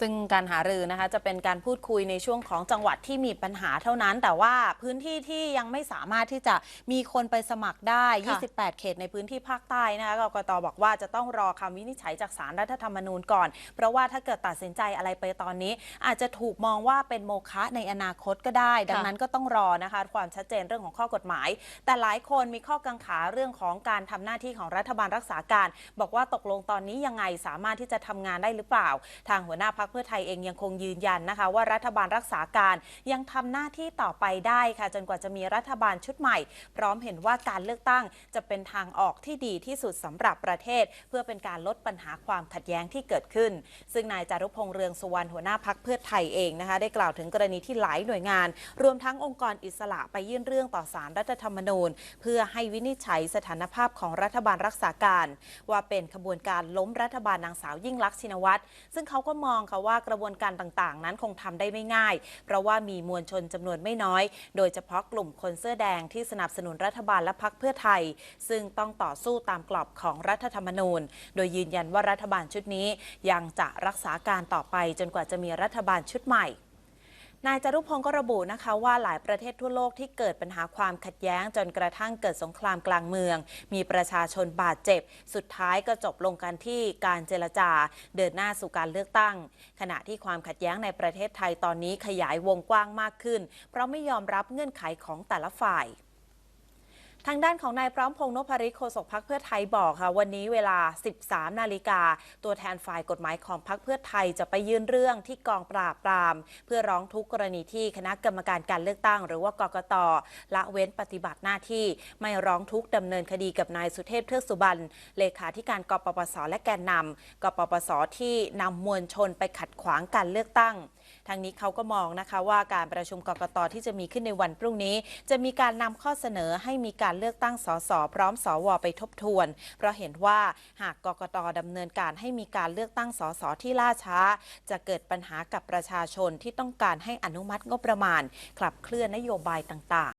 ซึ่งการหารือนะคะจะเป็นการพูดคุยในช่วงของจังหวัดที่มีปัญหาเท่านั้น แต่ว่าพื้นที่ที่ยังไม่สามารถที่จะมีคนไปสมัครได้ค่ะ28 เขตในพื้นที่ภาคใต้นะคะกกตบอกว่าจะต้องรอคำวินิจฉัยจากสารรัฐธรรมนูญก่อน เพราะว่าถ้าเกิดตัดสินใจอะไรไปตอนนี้ อาจจะถูกมองว่าเป็นโมฆะในอนาคตก็ได้ ดังนั้นก็ต้องรอนะคะความชัดเจนเรื่องของข้อกฎหมาย แต่หลายคนมีข้อกังขาเรื่องของการทำหน้าที่ของรัฐบาลรักษาการ บอกว่าตกลงตอนนี้ยังไงสามารถที่จะทำงานได้หรือเปล่า ทางหัวหน้าพักเพื่อไทยเองยังคงยืนยันนะคะ ว่ารัฐบาลรักษาการยังทำหน้าที่ต่อไปได้ค่ะ จนกว่าจะมีรัฐบาลชุดใหม่ พร้อมเห็นว่าการเลือกตั้งจะเป็นทางออกที่ดีที่สุดสำหรับประเทศ เพื่อเป็นการลดปัญหาความขัดแย้งที่เกิดขึ้น ซึ่งนายจารุพงษ์เรืองสุวรรณหัวหน้าพักเพื่อไทยเองนะคะ ได้กล่าวถึงกรณีที่หลายหน่วยงาน รวมทั้งองค์กรอิสระไปยื่นเรื่องต่อสารรัฐธรรมนูญ เพื่อให้วินิจฉัยสถานภาพของรัฐบาลรักษาการ ว่าเป็นขบวนการล้มรัฐบาลนางสาวยิ่งลักษณ์ชินวัตรซึ่งเขาก็มองค่ะะว่ากระบวนการต่างๆ นั้นคงทำได้ไม่ง่าย เพราะว่ามีมวลชนจำนวนไม่น้อย โดยเฉพาะกลุ่มคนเสื้อแดงที่สนับสนุนรัฐบาลและพักเพื่อไทย ซึ่งต้องต่อสู้ตามกรอบของรัฐธรรมนูญ โดยยืนยันว่ารัฐบาลชุดนี้ยังจะรักษาการต่อไปจนกว่าจะมีรัฐบาลชุดใหม่ นายจารุพงศ์ก็ระบุนะคะว่าหลายประเทศทั่วโลกที่เกิดปัญหาความขัดแย้งจนกระทั่งเกิดสงครามกลางเมือง มีประชาชนบาดเจ็บ สุดท้ายก็จบลงกันที่การเจรจา เดินหน้าสู่การเลือกตั้ง ขณะที่ความขัดแย้งในประเทศไทยตอนนี้ขยายวงกว้างมากขึ้น เพราะไม่ยอมรับเงื่อนไขของแต่ละฝ่าย ทางด้านของนายพร้อมพงษ์นพริโฆษกพักเพื่อไทยบอกค่ะ วันนี้เวลา 13 นาฬิกา ตัวแทนฝ่ายกฎหมายของพักเพื่อไทยจะไปยื่นเรื่องที่กองปราบปราม เพื่อร้องทุกข์กรณีที่คณะกรรมการการเลือกตั้ง หรือว่ากกตละเว้นปฏิบัติหน้าที่ไม่ร้องทุกข์ดำเนินคดีกับนายสุเทพเทือกสุบรรณเลขาธิการกปปสและแกนนำกปปสที่นำมวลชนไปขัดขวางการเลือกตั้งทางนี้เขาก็มองนะคะว่าการประชุมกกตที่จะมีขึ้นในวันพรุ่งนี้ จะมีการนำข้อเสนอให้มีการเลือกตั้งสสพร้อมสวไปทบทวน เพราะเห็นว่าหากกกตดำเนินการให้มีการเลือกตั้งสสที่ล่าช้า จะเกิดปัญหากับประชาชนที่ต้องการให้อนุมัติงบประมาณ ขับเคลื่อนนโยบายต่างๆ